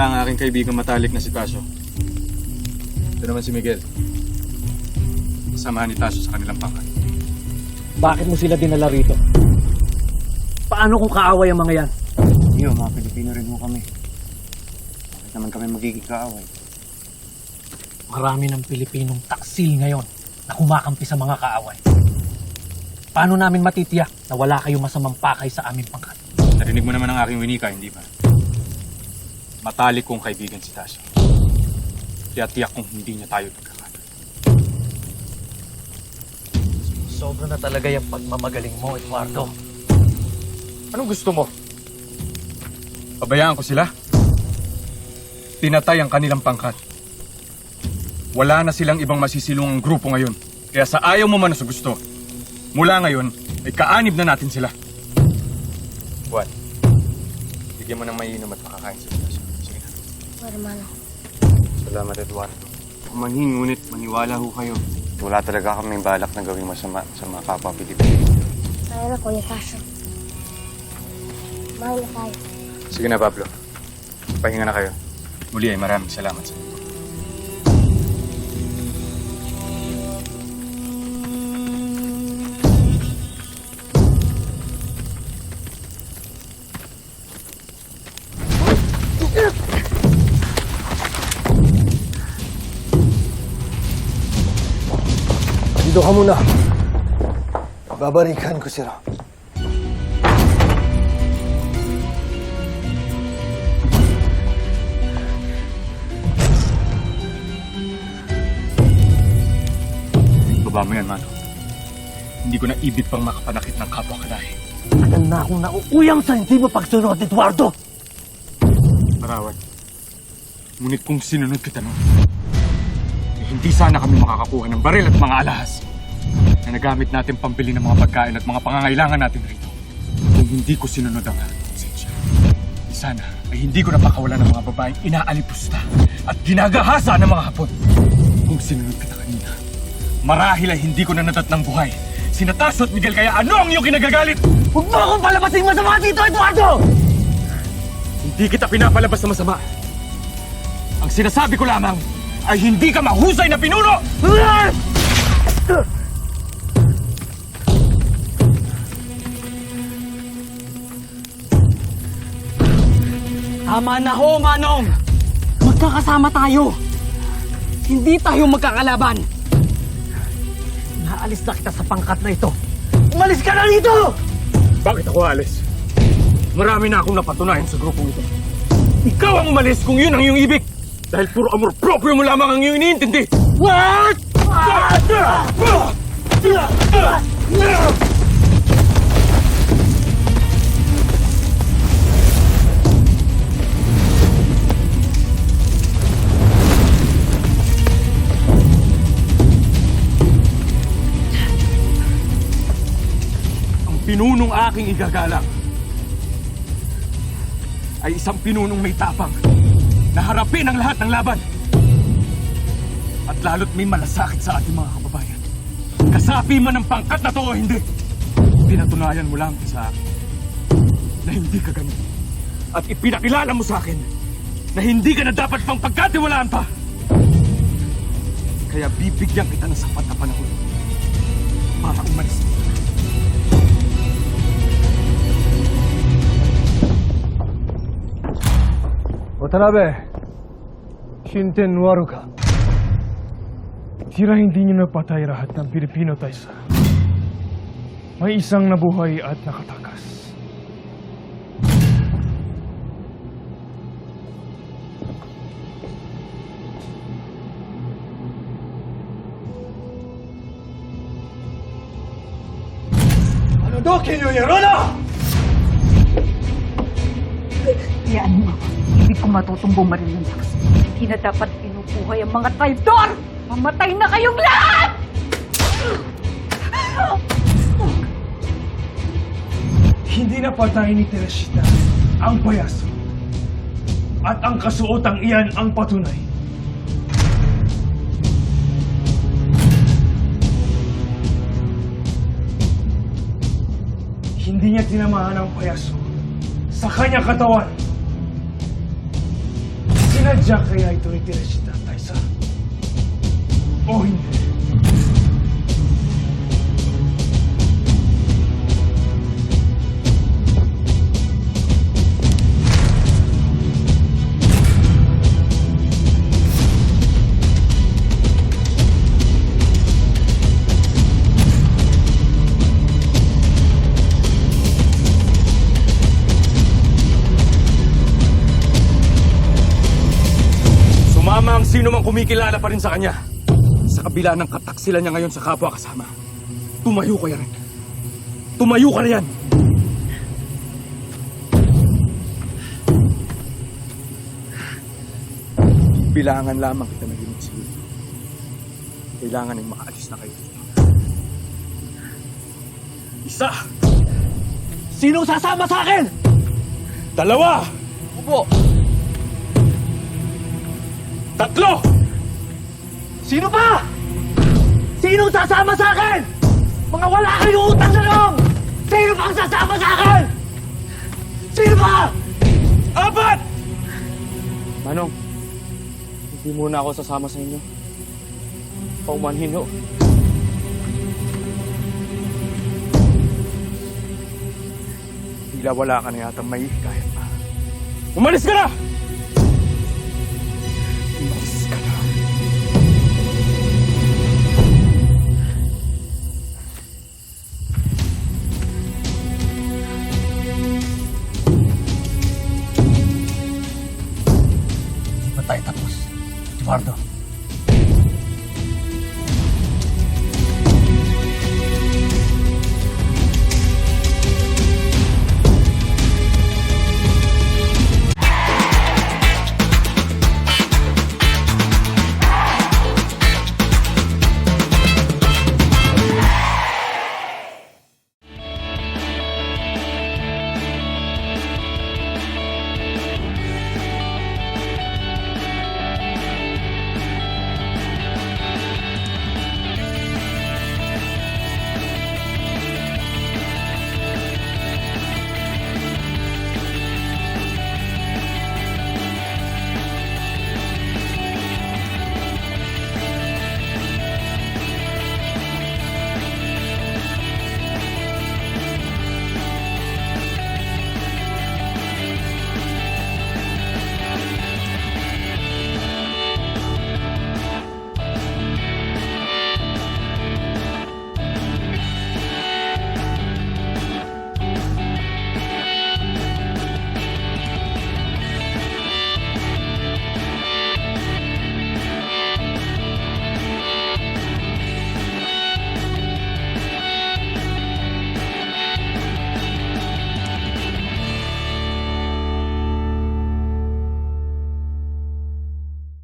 Ito ang aking kaibigan matalik na si Tasyo. Ito naman si Miguel. Samahan ni Tasyo sa kanilang pangkat. Bakit mo sila dinala rito? Paano kung kaaway ang mga yan? Iyo, mga Pilipino rin mo kami. Bakit naman kami magiging kaaway? Marami ng Pilipinong taksil ngayon na kumakampi sa mga kaaway. Paano namin matitiyak na wala kayong masamang pakay sa aming pangkat? Narinig mo naman ang aking winika, hindi ba? Matalik kong kaibigan si Tasyo. Kaya tiyak kong hindi niya tayo pagkakata. Sobra na talaga yung pagmamagaling mo, Eduardo. Anong gusto mo? Pabayaan ko sila? Pinatay ang kanilang pangkat. Wala na silang ibang masisilungang grupo ngayon. Kaya sa ayaw mo man sa gusto, mula ngayon, ay kaanib na natin sila. Juan, bigyan mo ng mainom at makakain na. Hermano. Salamat, Eduardo. Kumanhin, ngunit maniwala ho kayo. Wala talaga kami balak na gawing masama sa mga kapwa Pilipino. Tayo na, Kuya Tasyo. Mahal na tayo. Sige na, Pablo. Pahinga na kayo. Muli ay maraming salamat sa inyo. Muna. Babarikan ko si Ram. Baba mo yan, Mano. Hindi ko na ibig pang makapanakit ng kapwa kalahi. Tagal na akong nauuyang sa hindi mo pagsunod, Eduardo! Parawan. Ngunit kung sinunod kita noon, eh, hindi sana kami makakakuha ng baril at mga alahas na nagamit natin pambili ng mga pagkain at mga pangangailangan natin rito. Kung hindi ko sinunod ang konsensya. Sana ay hindi ko napakawalan ng mga babaeng inaalipusta at ginagahasa ng mga hapon. Kung sinunod kita kanina, marahil ay hindi ko na nadat ng buhay. Sina Tasso at Miguel kaya ano ang iyong kinagagalit? Huwag mo akong palabasin masama dito, Eduardo! Hindi kita pinapalabas na masama. Ang sinasabi ko lamang ay hindi ka mahusay na pinuno! Tama na ho, Manong! Magkakasama tayo! Hindi tayo magkakalaban! Naalis na kita sa pangkat na ito! Umalis ka na dito! Bakit ako alis? Marami na akong napatunayan sa grupong ito. Ikaw ang umalis kung yun ang iyong ibig! Dahil puro amor proprio mo lamang ang iyong iniintindi! What? Ang pinunong aking igagalang ay isang pinunong may tapang na harapin ang lahat ng laban. At lalo't may malasakit sa ating mga kababayan. Kasapi man ang pangkat na to o hindi, pinatunayan mo lang sa akin na hindi ka ganun. At ipinakilala mo sa akin na hindi ka na dapat pang pagkatiwalaan pa. Kaya bibigyan kita ng sapat na panahon para umalis dito. 渡辺, Shinten ka. Tira hindi niyo napatay lahat ng Pilipino tayo sa. May isang nabuhay at nakatakas. Ano daw kinyo na? Yan mo. Hindi ko matutong bumaril ng lakas. Hindi na dapat pinupuhay ang mga traidor! Mamatay na kayong lahat! Hindi na patay ni Teresita ang payaso. At ang kasuotang iyan ang patunay. Hindi niya tinamahan ang payaso sa kanyang katawan. Sadya kaya ito itira si mang kumikilala pa rin sa kanya. Sa kabila ng kataksilan niya ngayon sa kapwa kasama. Tumayo ka rin. Tumayo ka yan! Bilangan lamang kita naging sige. Kailangan ay makaalis na kayo dito. Isa! Sinong sasama sa akin? Dalawa! Upo. Tatlo! Sino pa? Sinong sasama sa akin? Mga wala kayong utang na loob! Sino pang sasama sa akin? Sino pa? Apat! Manong, hindi muna ako sasama sa inyo. Paumanhin ho. Tila wala ka na yata may kahit pa. Umalis ka na! Umalis ka na. Tapos. Eduardo,